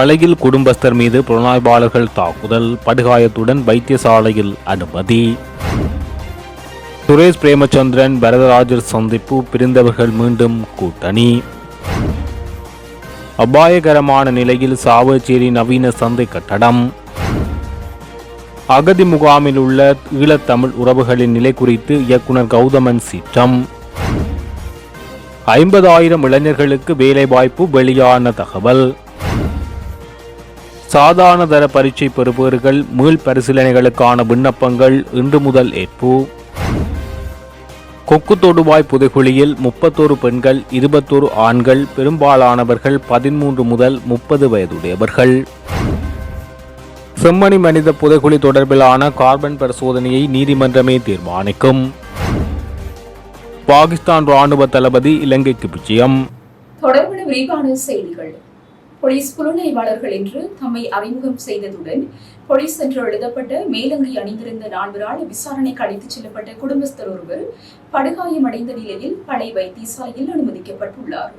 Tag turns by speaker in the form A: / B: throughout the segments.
A: பழகில் குடும்பஸ்தர் மீது புலனாய்வாளர்கள் தாக்குதல் படுகாயத்துடன் வைத்தியசாலையில் அனுமதி. சுரேஷ் பிரேமச்சந்திரன் வரதராஜர் சந்திப்பு பிரிந்தவர்கள் மீண்டும் கூட்டணி. அபாயகரமான நிலையில் சாவச்சேரி நவீன சந்தை கட்டடம். அகதி முகாமில் உள்ள ஈழத்தமிழ் உறவுகளின் நிலை குறித்து இயக்குனர் கௌதமன் சீற்றம். ஐம்பதாயிரம் இளைஞர்களுக்கு வேலைவாய்ப்பு வெளியான தகவல். சாதாரண தர பரீட்சை பெறுபவர்கள் மீள் பரிசீலனைகளுக்கான விண்ணப்பங்கள் இன்று முதல் ஏற்பு. கொக்கு தொடுவாய் புதைகுழியில் முப்பத்தோரு பெண்கள் இருபத்தோரு ஆண்கள் பெரும்பாலானவர்கள் பதிமூன்று முதல் முப்பது வயதுடையவர்கள். செம்மணி மனித புதைகுழி தொடர்பிலான கார்பன் பரிசோதனையை நீதிமன்றமே தீர்மானிக்கும். பாகிஸ்தான் ராணுவ தளபதி இலங்கைக்கு விஜயம்.
B: தொடர்பான விரிவான செய்திகள். போலீஸ் புலனாய்வாளர்கள் என்று தம்மை அறிமுகம் செய்ததுடன் போலீஸ் என்று எழுதப்பட்ட மேலங்கை அணிந்திருந்த நால்வரால் விசாரணைக்கு அழைத்துச் செல்லப்பட்ட குடும்பஸ்தர் ஒருவர் படுகாயமடைந்த நிலையில் பழைய வைத்தியசாலையில் அனுமதிக்கப்பட்டுள்ளார்.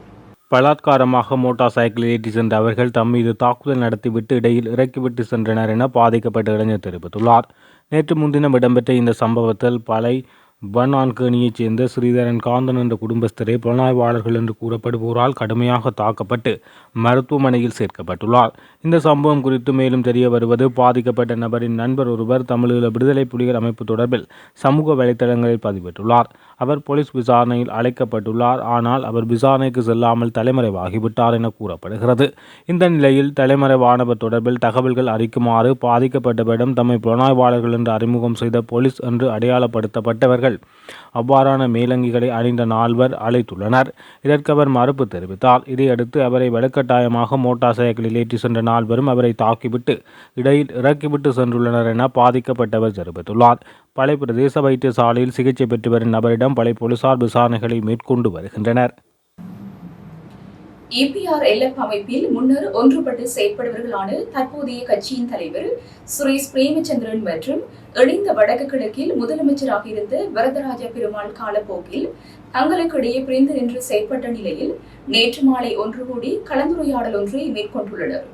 A: பலாத்காரமாக மோட்டார் சைக்கிள் ஏற்றி சென்ற அவர்கள் தம் மீது தாக்குதல் நடத்திவிட்டு இடையில் இறக்கிவிட்டு சென்றனர் என பாதிக்கப்பட்ட இளைஞர் தெரிவித்துள்ளார். நேற்று முன்தினம் இடம்பெற்ற இந்த சம்பவத்தில் பலை வன்னான்கேணியைச் சேர்ந்த ஸ்ரீதரன் காந்தன் என்ற குடும்பஸ்தரே புலனாய்வாளர்கள் என்று கூறப்படுவோரால் கடுமையாக தாக்கப்பட்டு மருத்துவமனையில் சேர்க்கப்பட்டுள்ளார். இந்த சம்பவம் குறித்து மேலும் தெரிய வருவது பாதிக்கப்பட்ட நபரின் நண்பர் ஒருவர் தமிழீழ விடுதலை புலிகள் அமைப்பு தொடர்பில் சமூக வலைதளங்களில் பதிவிட்டுள்ளார். அவர் போலீஸ் விசாரணையில் அழைக்கப்பட்டுள்ளார். ஆனால் அவர் விசாரணைக்கு செல்லாமல் தலைமறைவாகிவிட்டார் என கூறப்படுகிறது. இந்த நிலையில் தலைமறைவானவர் தொடர்பில் தகவல்கள் அறிக்குமாறு பாதிக்கப்பட்டவரிடம் தம்மை புலனாய்வாளர்கள் என்று அறிமுகம் செய்த போலீஸ் என்று அடையாளப்படுத்தப்பட்டவர்கள். அவ்வாறான மேலங்கிகளை அணிந்த நால்வர் அழைத்துள்ளனர். இதற்கு அவர் மறுப்பு தெரிவித்தார். இதையடுத்து அவரை வலுக்கட்டாயமாக மோட்டார் சைக்கிளில் ஏற்றி சென்ற நால்வரும் அவரை தாக்கிவிட்டு இடையில் இறக்கிவிட்டு சென்றுள்ளனர் என பாதிக்கப்பட்டவர் தெரிவித்துள்ளார். பழைய பிரதேச வைத்தியசாலையில் சிகிச்சை பெற்று வரும் நபரிடம் பழைய போலீசார் விசாரணைகளை மேற்கொண்டு வருகின்றனர்.
B: இபிஆர் எல்எஃப் அமைப்பில் முன்னர் ஒன்றுபட்டு செயற்படுவர்களான தற்போதைய கட்சியின் தலைவர் சுரேஷ் பிரேமச்சந்திரன் மற்றும் இணைந்த வடக்கு கிழக்கில் முதலமைச்சராக இருந்த வரதராஜ பெருமாள் காலப்போக்கில் தங்களுக்கிடையே பிரிந்து நின்று செயற்பட்ட நிலையில் நேற்று மாலை ஒன்று கூடி கலந்துரையாடல் ஒன்றை மேற்கொண்டுள்ளனர்.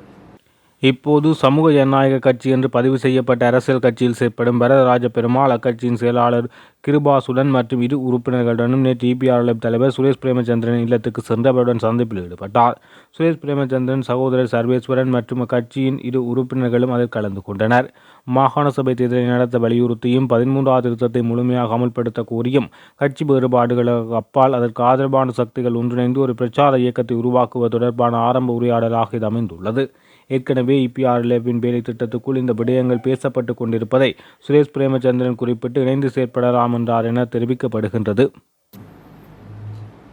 A: இப்போது சமூக ஜனநாயக கட்சி என்று பதிவு செய்யப்பட்ட அரசியல் கட்சியில் செயற்படும் வரதராஜ பெருமாள் அக்கட்சியின் செயலாளர் கிருபாசுடன் மற்றும் இரு உறுப்பினர்களுடனும் நேற்று இபிஆர்எல் தலைவர் சுரேஷ் பிரேமச்சந்திரன் இல்லத்துக்கு சென்று அவருடன் சந்திப்பில் ஈடுபட்டார். சுரேஷ் பிரேமச்சந்திரன் சகோதரர் சர்வேஸ்வரன் மற்றும் அக்கட்சியின் இரு உறுப்பினர்களும் அதில் கலந்து கொண்டனர். மாகாண சபை தேர்தலை நடத்த வலியுறுத்தியும் பதிமூன்றாவது திருத்தத்தை முழுமையாக அமல்படுத்த கோரியும் கட்சி வேறுபாடுகளுக்கு அப்பால் அதற்கு ஆதரவான சக்திகள் ஒன்றிணைந்து ஒரு பிரச்சார இயக்கத்தை உருவாக்குவது தொடர்பான ஆரம்ப உரையாடலாக இது அமைந்துள்ளது. ஏற்கனவே இபிஆர்எல்எஃபின் வேலை திட்டத்துக்குள் இந்த விடயங்கள் பேசப்பட்டு கொண்டிருப்பதை சுரேஷ் பிரேமச்சந்திரன் குறிப்பிட்டு இணைந்து செயற்படலாம் என்றார் என தெரிவிக்கப்படுகின்றது.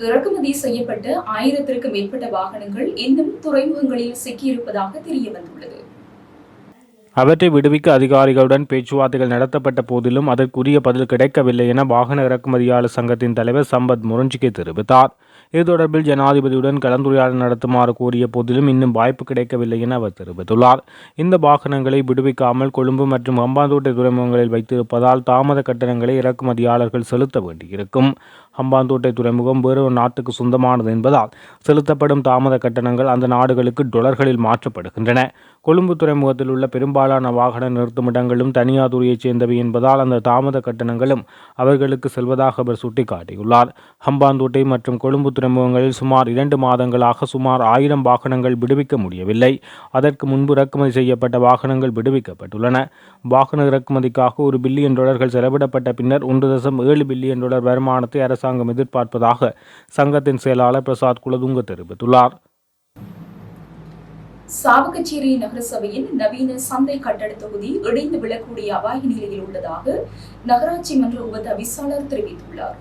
B: இறக்குமதி செய்யப்பட்ட ஆயிரத்திற்கும் மேற்பட்ட வாகனங்கள் இன்னும் துறைமுகங்களில் சிக்கியிருப்பதாக தெரிய வந்துள்ளது
A: அவற்றை விடுவிக்க அதிகாரிகளுடன் பேச்சுவார்த்தைகள் நடத்தப்பட்ட போதிலும் அதற்குரிய பதில் கிடைக்கவில்லை என வாகன இறக்குமதியாளர் சங்கத்தின் தலைவர் சம்பத் முரஞ்சிகே தெரிவித்தார். இது தொடர்பில் ஜனாதிபதியுடன் கலந்துரையாடல் நடத்துமாறு கோரிய போதிலும் இன்னும் வாய்ப்பு கிடைக்கவில்லை என அவர் தெரிவித்துள்ளார். இந்த வாகனங்களை விடுவிக்காமல் கொழும்பு மற்றும் ஹம்பாந்தோட்டை துறைமுகங்களில் வைத்திருப்பதால் தாமத கட்டணங்களை இறக்குமதியாளர்கள் செலுத்த வேண்டியிருக்கும். ஹம்பாந்தோட்டை துறைமுகம் வேறு நாட்டுக்கு சொந்தமானது என்பதால் செலுத்தப்படும் தாமத கட்டணங்கள் அந்த நாடுகளுக்கு டொலர்களில் மாற்றப்படுகின்றன. கொழும்பு துறைமுகத்தில் உள்ள பெரும்பாலான வாகன நிறுத்துமிடங்களும் தனியார் துறையைச் சேர்ந்தவை என்பதால் அந்த தாமத கட்டணங்களும் அவர்களுக்கு செல்வதாக அவர் சுட்டிக்காட்டியுள்ளார். ஹம்பாந்தோட்டை மற்றும் கொழும்பு துறைமுகங்களில் சுமார் இரண்டு மாதங்களாக சுமார் ஆயிரம் வாகனங்கள் விடுவிக்க முடியவில்லை. அதற்கு முன்பு இறக்குமதி செய்யப்பட்ட வாகனங்கள் விடுவிக்கப்பட்டுள்ளன. வாகன இறக்குமதிக்காக ஒரு பில்லியன் டாலர்கள் செலவிடப்பட்ட பின்னர் ஒன்று தசம் ஏழு பில்லியன் டாலர் வருமானத்தை அரசாங்கம் எதிர்பார்ப்பதாக சங்கத்தின் செயலாளர் பிரசாத் குலதுங்க தெரிவித்துள்ளார்.
B: சாவகச்சேரி நகரசபையின் நவீன சந்தை கட்டட தொகுதி இடிந்து விழக்கூடிய அபாய நிலையில் உள்ளதாக நகராட்சி மன்ற உப தவிசாளர் தெரிவித்துள்ளார்.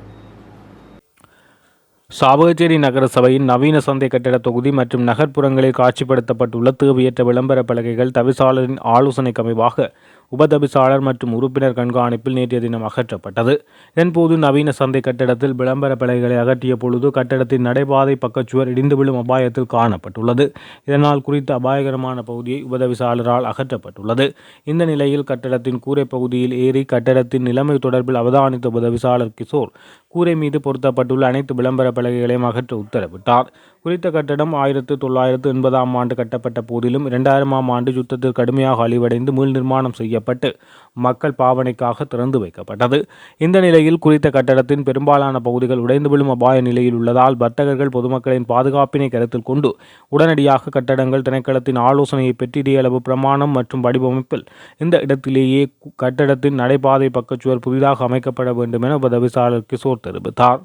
A: சாவகச்சேரி நகரசபையின் நவீன சந்தை கட்டட தொகுதி மற்றும் நகர்ப்புறங்களில் காட்சிப்படுத்தப்பட்டுள்ள தேவையற்ற விளம்பர பலகைகள் தவிசாளரின் ஆலோசனைக்கு அமைவாக உபதவிசாளர் மற்றும் உறுப்பினர் கண்காணிப்பில் நேற்றைய தினம் அகற்றப்பட்டது. இதன்போது நவீன சந்தை கட்டடத்தில் விளம்பர பலகைகளை அகற்றிய பொழுது கட்டடத்தின் நடைபாதை பக்கச்சுவர் இடிந்து விழும் அபாயத்தில் காணப்பட்டுள்ளது. இதனால் குறித்த அபாயகரமான பகுதியை உபதவிசாளரால் அகற்றப்பட்டுள்ளது. இந்த நிலையில் கட்டடத்தின் கூரை பகுதியில் ஏறி கட்டடத்தின் நிலைமை தொடர்பில் அவதானித்த உபதவிசாளர் கிஷோர் கூரை மீது பொருத்தப்பட்டுள்ள அனைத்து விளம்பர பலகைகளையும் அகற்ற உத்தரவிட்டார். குறித்த கட்டடம் ஆயிரத்து தொள்ளாயிரத்து எண்பதாம் ஆண்டு கட்டப்பட்ட போதிலும் இரண்டாயிரமாம் ஆண்டு யுத்தத்தில் கடுமையாக அழிவடைந்து மீள் நிர்மாணம் செய்யப்பட்டு மக்கள் பாவனைக்காக திறந்து வைக்கப்பட்டது. இந்த நிலையில் குறித்த கட்டடத்தின் பெரும்பாலான பகுதிகள் உடைந்து விழும் அபாய நிலையில் உள்ளதால் வர்த்தகர்கள் பொதுமக்களின் பாதுகாப்பினை கருத்தில் கொண்டு உடனடியாக கட்டடங்கள் திணைக்களத்தின் ஆலோசனையை பெற்றிடிய அளவு பிரமாணம் மற்றும் வடிவமைப்பில் இந்த இடத்திலேயே கட்டடத்தின் நடைபாதை பக்கச்சுவர் புதிதாக அமைக்கப்பட வேண்டும் என உதவிசாளர் கிஷோர் தெரிவித்தார்.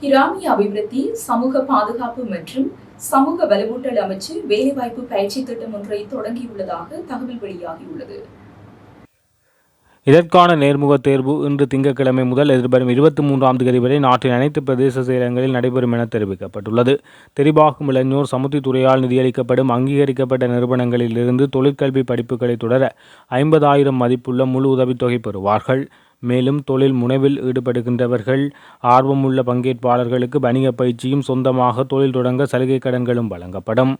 B: கிராமிய அபிவிருத்தி சமூக பாதுகாப்பு மற்றும் சமூக வலுவூட்டல் அமைச்சு வேலைவாய்ப்பு பயிற்சி திட்டம் ஒன்றை தொடங்கியுள்ளதாக தகவல் வெளியாகியுள்ளது.
A: இதற்கான நேர்முக தேர்வு இன்று திங்கட்கிழமை முதல் எதிர்வரும் இருபத்தி மூன்றாம் தேதி வரை நாட்டின் அனைத்து பிரதேச செயலகங்களில் நடைபெறும் என தெரிவிக்கப்பட்டுள்ளது. தெரிவாகும் இளைஞர் சமுத்தித்துறையால் நிதியளிக்கப்படும் அங்கீகரிக்கப்பட்ட நிறுவனங்களிலிருந்து தொழிற்கல்வி படிப்புகளை தொடர ஐம்பதாயிரம் மதிப்புள்ள முழு உதவித்தொகை பெறுவார்கள். மேலும் தொழில் முனைவில் ஈடுபடுகின்றவர்கள் ஆர்வமுள்ள பங்கேற்பாளர்களுக்கு வணிக பயிற்சியும் சொந்தமாக தொழில் தொடங்க சலுகை கடன்களும் வழங்கப்படும்.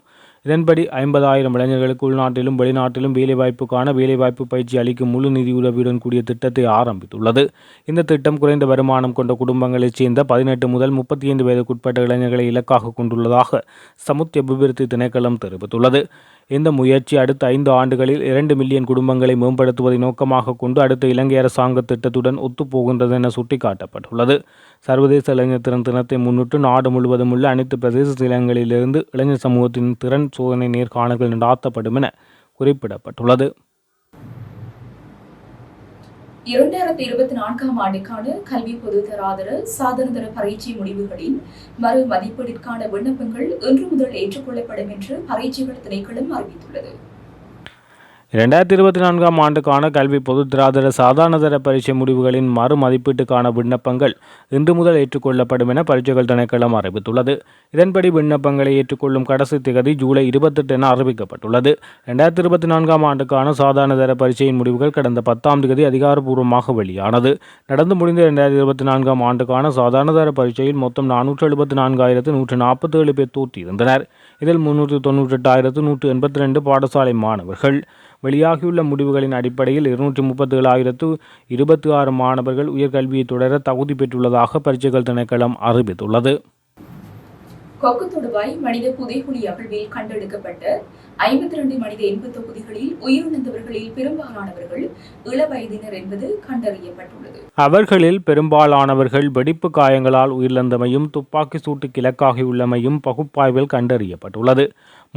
A: இதன்படி ஐம்பதாயிரம் இளைஞர்களுக்கு உள்நாட்டிலும் வெளிநாட்டிலும் வேலைவாய்ப்புக்கான வேலைவாய்ப்பு பயிற்சி அளிக்கும் முழு நிதியுதவியுடன் கூடிய திட்டத்தை ஆரம்பித்துள்ளது. இந்த திட்டம் குறைந்த வருமானம் கொண்ட குடும்பங்களைச் சேர்ந்த பதினெட்டு முதல் முப்பத்தி ஐந்து வயதுக்குட்பட்ட இளைஞர்களை இலக்காக கொண்டுள்ளதாக சமுத்திய அபிவிருத்தி திணைக்களம் தெரிவித்துள்ளது. இந்த முயற்சி அடுத்த ஐந்து ஆண்டுகளில் இரண்டு மில்லியன் குடும்பங்களை மேம்படுத்துவதை நோக்கமாக கொண்டு அடுத்த இலங்கை அரசாங்க திட்டத்துடன் ஒத்துப்போகின்றது என சுட்டிக்காட்டப்பட்டுள்ளது. சர்வதேச இளைஞர் திறன் தினத்தை முன்னிட்டு நாடு முழுவதும் உள்ள அனைத்து பிரதேச செயலகங்களிலிருந்து இளைஞர் சமூகத்தின் திறன் சோதனை நேர்காணல்கள் நடாத்தப்படும் என குறிப்பிடப்பட்டுள்ளது.
B: இரண்டாயிரத்தி இருபத்தி நான்காம் ஆண்டுக்கான கல்வி பொதுத்தராதர சாதனதர பரீட்சை முடிவுகளின் மறு மதிப்பீட்டிற்கான விண்ணப்பங்கள் இன்று முதல் ஏற்றுக்கொள்ளப்படும் என்று பரீட்சைகள் திணைக்களம் அறிவித்துள்ளது.
A: இரண்டாயிரத்தி இருபத்தி நான்காம் ஆண்டுக்கான கல்வி பொது திராதர சாதாரணதர பரீட்சை முடிவுகளின் மறு மதிப்பீட்டுக்கான விண்ணப்பங்கள் இன்று முதல் ஏற்றுக்கொள்ளப்படும் என பரீட்சைகள் திணைக்களம் அறிவித்துள்ளது. இதன்படி விண்ணப்பங்களை ஏற்றுக்கொள்ளும் கடைசி திகதி ஜூலை இருபத்தெட்டு என அறிவிக்கப்பட்டுள்ளது. இரண்டாயிரத்தி இருபத்தி நான்காம் ஆண்டுக்கான சாதாரணதர பரீட்சையின் முடிவுகள் கடந்த பத்தாம் தேதி அதிகாரப்பூர்வமாக வெளியானது. நடந்து முடிந்த இரண்டாயிரத்தி இருபத்தி நான்காம் ஆண்டுக்கான சாதாரணதர பரீட்சையில் மொத்தம் நானூற்று எழுபத்தி நான்காயிரத்து நூற்று நாற்பத்தி ஏழு பேர் தோற்றியிருந்தனர் இதில் முன்னூற்றி தொன்னூற்றி எட்டாயிரத்து நூற்று எண்பத்தி ரெண்டு பாடசாலை மாணவர்கள் வெளியாகியுள்ள முடிவுகளின் அடிப்படையில் இருநூற்றி முப்பத்தி ஏழாயிரத்து இருபத்தி ஆறு மாணவர்கள் உயர்கல்வியை தொடர தகுதி பெற்றுள்ளதாக பரீட்சைகள் திணைக்களம் அறிவித்துள்ளது.
B: கொக்கு தொடுவாய் மனித புதைகுழி அகழ்வில் கண்டெடுக்கப்பட்ட ஐம்பத்தி ரெண்டு மனித எண்பு தொகுதிகளில் உயிரிழந்தவர்களில் பெரும்பாலானவர்கள் இளவயதினர் என்பது கண்டறியப்பட்டுள்ளது.
A: அவர்களில் பெரும்பாலானவர்கள் வெடிப்பு காயங்களால் உயிரிழந்தமையும் துப்பாக்கி சூட்டுக்கு இலக்காகியுள்ளமையும் பகுப்பாய்வில் கண்டறியப்பட்டுள்ளது.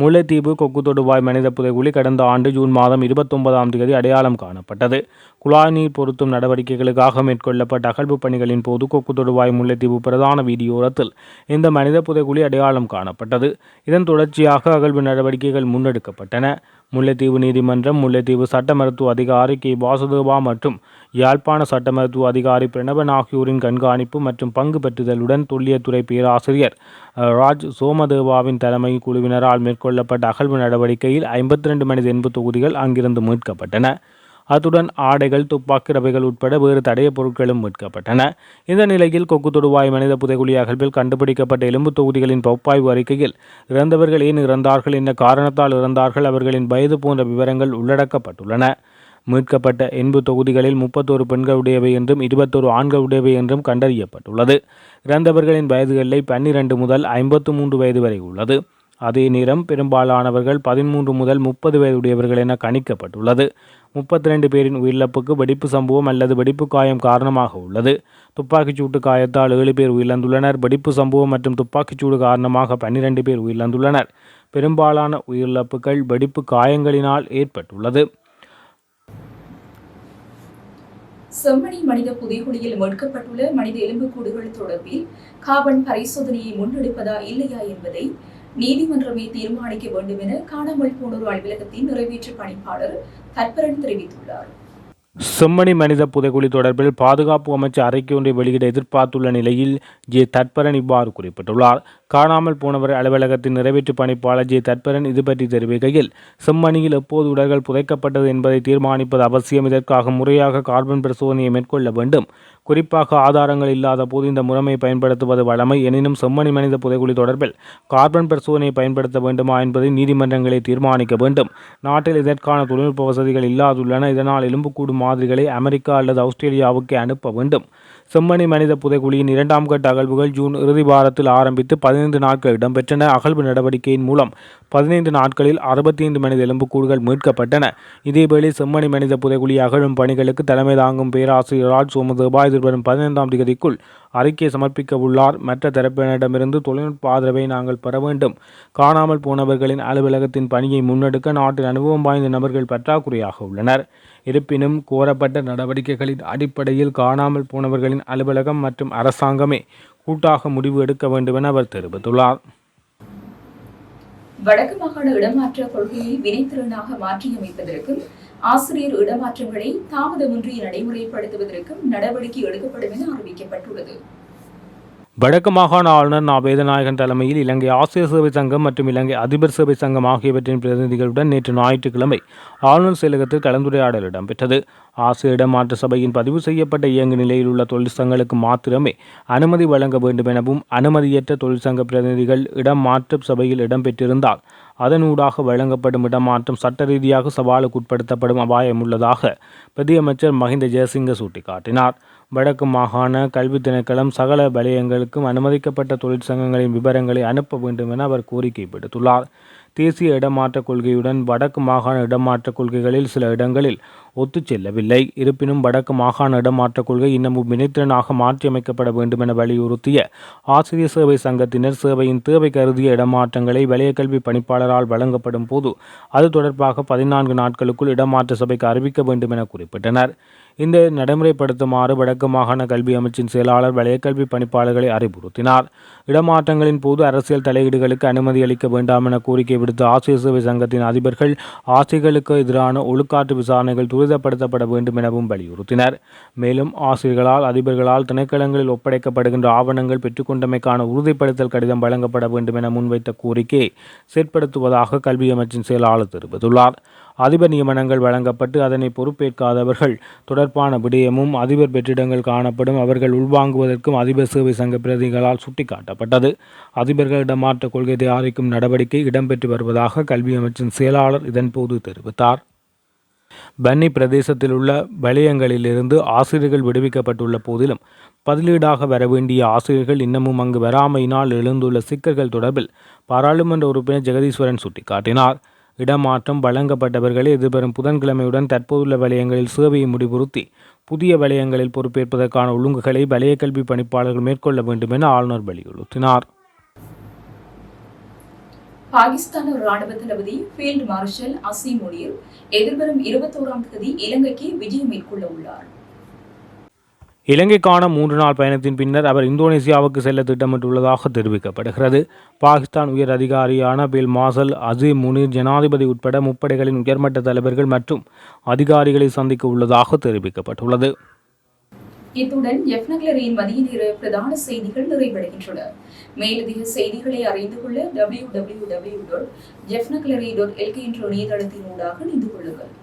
A: முல்லைத்தீவு கொக்கு தொடுவாய் மனித புதைகுழி கடந்த ஆண்டு ஜூன் மாதம் இருபத்தொன்பதாம் தேதி அடையாளம் காணப்பட்டது. குழாய் நீர் பொருத்தும் நடவடிக்கைகளுக்காக மேற்கொள்ளப்பட்ட அகழ்வு பணிகளின் போது கொக்கு தொடுவாய் முல்லைத்தீவு பிரதான வீதியோரத்தில் இந்த மனித புதைகுழி அடையாளம் காணப்பட்டது. இதன் தொடர்ச்சியாக அகழ்வு நடவடிக்கைகள் முன்னெடுக்கப்பட்டன. முல்லைத்தீவு நீதிமன்றம் முல்லைத்தீவு சட்ட மருத்துவ அதிகாரி கே. வாசுதேவா மற்றும் யாழ்ப்பாண சட்ட மருத்துவ அதிகாரி பிரணவன் ஆகியோரின் கண்காணிப்பு மற்றும் பங்கு பெற்றுதலுடன் தொல்லியத்துறை பேராசிரியர் ராஜ் சோமதேவாவின் தலைமை குழுவினரால் மேற்கொள்ளப்பட்ட அகழ்வு நடவடிக்கையில் ஐம்பத்தி ரெண்டு மனித எண்பு தொகுதிகள் அங்கிருந்து மீட்கப்பட்டன. அத்துடன் ஆடைகள் துப்பாக்கி ரவைகள் உட்பட வேறு தடைய பொருட்களும் மீட்கப்பட்டன. இந்த நிலையில் கொக்கு தொடுவாய் மனித புதைகுழி அகழ்வில் கண்டுபிடிக்கப்பட்ட எலும்பு தொகுதிகளின் பகுப்பாய்வு அறிக்கையில் இறந்தவர்கள் ஏன் இறந்தார்கள் என்ன காரணத்தால் இறந்தார்கள் அவர்களின் வயது போன்ற விவரங்கள் உள்ளடக்கப்பட்டுள்ளன. மீட்கப்பட்ட எண்பு தொகுதிகளில் முப்பத்தோரு பெண்களுடையவை என்றும் இருபத்தோரு ஆண்களுடையவை என்றும் கண்டறியப்பட்டுள்ளது. இறந்தவர்களின் வயது எல்லை பன்னிரண்டு முதல் ஐம்பத்து மூன்று வயது வரை உள்ளது. அதே நேரம் பெரும்பாலானவர்கள் பதிமூன்று முதல் முப்பது வயதுடையவர்கள் என கணிக்கப்பட்டுள்ளது. முப்பத்தி ரெண்டு பேரின் உயிரிழப்புக்கு வெடிப்பு சம்பவம் அல்லது வெடிப்பு காயம் காரணமாக உள்ளது. துப்பாக்கிச் சூட்டு காயத்தால் ஏழு பேர் உயிரிழந்துள்ளனர். வெடிப்பு சம்பவம் மற்றும் துப்பாக்கிச்சூடு காரணமாக பன்னிரண்டு பேர் உயிரிழந்துள்ளனர். பெரும்பாலான உயிரிழப்புகள் வெடிப்பு காயங்களினால் ஏற்பட்டுள்ளது.
B: செம்மணி மனித புதைகுழியில் மீட்கப்பட்டுள்ள மனித எலும்புக்கூடுகள் தொடர்பில் காபன் பரிசோதனையை முன்னெடுப்பதா இல்லையா என்பதை நீதிமன்றமே தீர்மானிக்க வேண்டும் என காணாமல் போனோர் அலுவலகத்தின் நிறைவேற்று பணிப்பாளர் தற்பரன் தெரிவித்துள்ளார்.
A: செம்மணி மனித புதைகுழி தொடர்பில் பாதுகாப்பு அமைச்சர் அறிக்கை ஒன்றை வெளியிட எதிர்பார்த்துள்ள நிலையில் ஜே தட்பரன் இவ்வாறு குறிப்பிட்டுள்ளார். காணாமல் போனவர் அலுவலகத்தின் நிறைவேற்று பணிப்பாளர் ஜே தட்பரன் இது பற்றி தெரிவிக்கையில் செம்மணியில் எப்போது உடல்கள் புதைக்கப்பட்டது என்பதை தீர்மானிப்பது அவசியம். இதற்காக முறையாக கார்பன் பரிசோதனையை மேற்கொள்ள வேண்டும். குறிப்பாக ஆதாரங்கள் இல்லாத போது இந்த முறைமை பயன்படுத்துவது வழமை. எனினும் செம்மணி மனித புதைகுழி தொடர்பில் கார்பன் பரிசோதனையை பயன்படுத்த வேண்டுமா என்பதை நீதிமன்றங்களை தீர்மானிக்க வேண்டும். நாட்டில் இதற்கான தொழில்நுட்ப வசதிகள் இல்லாதுள்ளன. இதனால் எலும்புக்கூடு மாதிரிகளை அமெரிக்கா அல்லது ஆஸ்திரேலியாவுக்கு அனுப்ப வேண்டும். செம்மணி மனித புதைக்குழியின் இரண்டாம் கட்ட அகழ்வுகள் ஜூன் இறுதி வாரத்தில் ஆரம்பித்து பதினைந்து நாட்கள் இடம்பெற்றன. அகழ்வு நடவடிக்கையின் மூலம் பதினைந்து நாட்களில் அறுபத்தி ஐந்து மனித எலும்புக்கூடுகள் மீட்கப்பட்டன. இதேவேளை செம்மணி மனித புதைக்குழி அகழும் பணிகளுக்கு தலைமை தாங்கும் பேராசிரியர் ராஜ் சோமதேவா எதிர்வரும் பதினைந்தாம் தேதிக்குள் அறிக்கை சமர்ப்பிக்க உள்ளார். மற்ற தரப்பினரிடமிருந்து தொழில்நுட்ப ஆதரவை நாங்கள் பெற வேண்டும். காணாமல் போனவர்களின் அலுவலகத்தின் பணியை முன்னெடுக்க நாட்டின் அனுபவம் வாய்ந்த நபர்கள் பற்றாக்குறையாக உள்ளனர். இருப்பினும் கோரப்பட்ட நடவடிக்கைகளின் அடிப்படையில் காணாமல் போனவர்களின் அலுவலகம் மற்றும் அரசாங்கமே கூட்டாக முடிவு எடுக்க வேண்டும் என அவர் தெரிவித்துள்ளார்.
B: வடக்கு மாகாண இடமாற்ற கொள்கையை வினைத்திறனாக மாற்றியமைப்பதற்கும் ஆசிரியர் இடமாற்றங்களை தாமதமின்றி நடைமுறைப்படுத்துவதற்கும் நடவடிக்கை எடுக்கப்படும் என அறிவிக்கப்பட்டுள்ளது.
A: வடக்கு மாகாண ஆளுநர் நா வேதநாயகன் தலைமையில் இலங்கை ஆசிரியர் சேவை சங்கம் மற்றும் இலங்கை அதிபர் சேவை சங்கம் ஆகியவற்றின் பிரதிநிதிகளுடன் நேற்று ஞாயிற்றுக்கிழமை ஆளுநர் செயலகத்தில் கலந்துரையாடல் இடம்பெற்றது. ஆசிய இடமாற்ற சபையின் பதிவு செய்யப்பட்ட இயங்கு நிலையில் உள்ள தொழிற்சங்கங்களுக்கு மாத்திரமே அனுமதி வழங்க வேண்டும் எனவும் அனுமதியற்ற தொழிற்சங்க பிரதிநிதிகள் இடமாற்ற சபையில் இடம்பெற்றிருந்தால் அதனூடாக வழங்கப்படும் இடமாற்றம் சட்ட ரீதியாக சவாலுக்கு உட்படுத்தப்படும் அபாயம் உள்ளதாக பிரதியமைச்சர் மஹிந்த ஜெயசிங்க சுட்டிக்காட்டினார். வடக்கு மாகாண கல்வி திணைக்களம் சகல வலயங்களுக்கும் அனுமதிக்கப்பட்ட தொழிற்சங்கங்களின் விவரங்களை அனுப்ப வேண்டும் என அவர் கோரிக்கை விடுத்துள்ளார். தேசிய இடமாற்றக் கொள்கையுடன் வடக்கு மாகாண இடமாற்றக் கொள்கைகளில் சில இடங்களில் ஒத்துச் செல்லவில்லை. இருப்பினும் வடக்கு மாகாண இடமாற்றக் கொள்கை இன்னமும் வினைத்திறனாக மாற்றியமைக்கப்பட வேண்டும் என வலியுறுத்திய ஆசிரியர் சேவை சங்கத்தினர் சேவையின் தேவை கருதிய இடமாற்றங்களை வலயக்கல்வி பணிப்பாளரால் வழங்கப்படும் போது அது தொடர்பாக பதினான்கு நாட்களுக்குள் இடமாற்ற சபைக்கு அறிவிக்க வேண்டும் என குறிப்பிட்டனர். இந்த நடைமுறைப்படுத்துமாறு வடக்கு மாகாண கல்வி அமைச்சின் செயலாளர் வலயக்கல்வி பணிப்பாளர்களை அறிவுறுத்தினார். இடமாற்றங்களின் போது அரசியல் தலையீடுகளுக்கு அனுமதி அளிக்க வேண்டாம் என கோரிக்கை விடுத்த ஆசிரியர் சேவை சங்கத்தின் அதிபர்கள் ஆசிரியர்களுக்கு எதிரான ஒழுக்காற்று விசாரணைகள் துரிதப்படுத்தப்பட வேண்டும் எனவும் வலியுறுத்தினர். மேலும் ஆசிரியர்களால் அதிபர்களால் திணைக்களங்களில் ஒப்படைக்கப்படுகின்ற ஆவணங்கள் பெற்றுக்கொண்டமைக்கான உறுதிப்படுத்தல் கடிதம் வழங்கப்பட வேண்டும் என முன்வைத்த கோரிக்கையை செயற்படுத்துவதாக கல்வி அமைச்சின் செயலாளர் தெரிவித்துள்ளார். அதிபர் நியமனங்கள் வழங்கப்பட்டு அதனை பொறுப்பேற்காதவர்கள் தொடர்பான விடயமும் அதிபர் வெற்றிடங்கள் காணப்படும் அவர்கள் உள்வாங்குவதற்கும் அதிபர் சேவை சங்க பிரதிகளால் சுட்டிக்காட்டப்பட்டது. அதிபர்களிடம் மாற்ற கொள்கை தயாரிக்கும் நடவடிக்கை இடம்பெற்று வருவதாக கல்வி அமைச்சின் செயலாளர் இதன்போது தெரிவித்தார். பன்னி பிரதேசத்தில் உள்ள வலயங்களிலிருந்து ஆசிரியர்கள் விடுவிக்கப்பட்டுள்ள போதிலும் பதிலீடாக வரவேண்டிய ஆசிரியர்கள் இன்னமும் அங்கு வராமையினால் எழுந்துள்ள சிக்கல்கள் தொடர்பில் பாராளுமன்ற உறுப்பினர் ஜெகதீஸ்வரன் சுட்டிக்காட்டினார். இடமாற்றம் வழங்கப்பட்டவர்களை எதிர்வரும் புதன்கிழமையுடன் தற்போதுள்ள வலயங்களில் சேவையை முடிவுறுத்தி புதிய வலயங்களில் பொறுப்பேற்பதற்கான ஒழுங்குகளை வலய கல்வி பணிப்பாளர்கள் மேற்கொள்ள வேண்டும் என ஆளுநர் வலியுறுத்தினார்.
B: பாகிஸ்தான் ராணுவ தளபதி ஃபீல்ட் மார்ஷல் அசீம் முனீர் எதிர்வரும் இருபத்தோராம் தேதி இலங்கைக்கு விஜயம் மேற்கொள்ள உள்ளார்.
A: இலங்கைக்கான மூன்று நாள் பயணத்தின் பின்னர் அவர் இந்தோனேசியாவுக்கு செல்ல திட்டமிட்டுள்ளதாக தெரிவிக்கப்படுகிறது. பாகிஸ்தான் உயர் அதிகாரியான பில் மாசல் அசீம் முனீர் ஜனாதிபதி உட்பட முப்படைகளின் உயர்மட்ட தலைவர்கள் மற்றும் அதிகாரிகளை சந்திக்க உள்ளதாக தெரிவிக்கப்பட்டுள்ளது.
B: இத்துடன் எஃப்னக்லரியின் மதிய நேர பிரதான செய்திகள் நிறைவடைகின்றன. மேலதிக செய்திகளை அறிந்து கொள்ள W W W dot jaffnagallery dot LK என்ற இணையதளத்தின் ஊடாக இணைந்து கொள்ளுங்கள்.